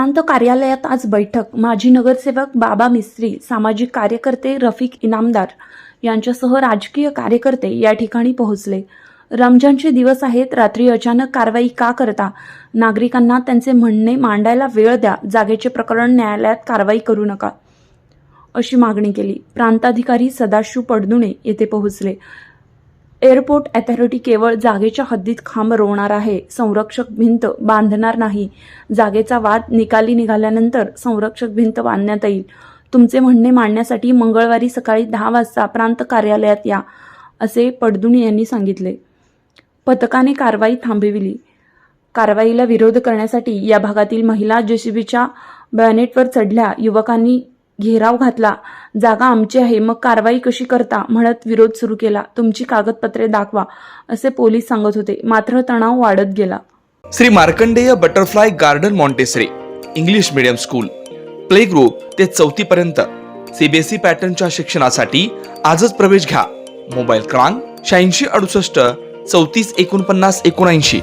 प्रांत कार्यालयात आज बैठक. माजी नगरसेवक बाबा मिस्त्री सामाजिक कार्यकर्ते रफिक इनामदार यांच्यासह राजकीय कार्यकर्ते या ठिकाणी पोहोचले. रमजानचे दिवस आहेत. रात्री अचानक कारवाई का करता? नागरिकांना त्यांचे म्हणणे मांडायला वेळ द्या. जागेचे प्रकरण न्यायालयात कारवाई करू नका. अशी मागणी केली. प्रांताधिकारी सदाशिव पडदुणे येथे पोहोचले. एअरपोर्ट अथॉरिटी केवळ जागेच्या हद्दीत खांब रोवणार आहे. संरक्षक भिंत बांधणार नाही. जागेचा वाद निकाली निघाल्यानंतर संरक्षक भिंत बांधण्यात येईल. तुमचे म्हणणे मांडण्यासाठी मंगळवारी सकाळी दहा वाजता प्रांत कार्यालयात या असे पडदुणी यांनी सांगितले. पथकाने कारवाई थांबविली. कारवाईला विरोध करण्यासाठी या भागातील महिला जेसीबीच्या बॅनेटवर चढल्या युवकांनी घेराव घातला. जागा आमची आहे मग कारवाई कशी करता? म्हणत विरोध सुरू केला. तुमची कागदपत्रे दाखवा असे पोलीस सांगत होते. मात्र तणाव वाढत गेला. Shri Markandeya butterfly garden Montessori English medium school. Play group ते चौथी पर्यंत. सीबीएसई पॅटर्नच्या शिक्षणासाठी आजच प्रवेश घ्या. मोबाईल क्रमांक शहाऐंशी अडुसष्ट चौतीस एकोणपन्नास एकोणऐंशी.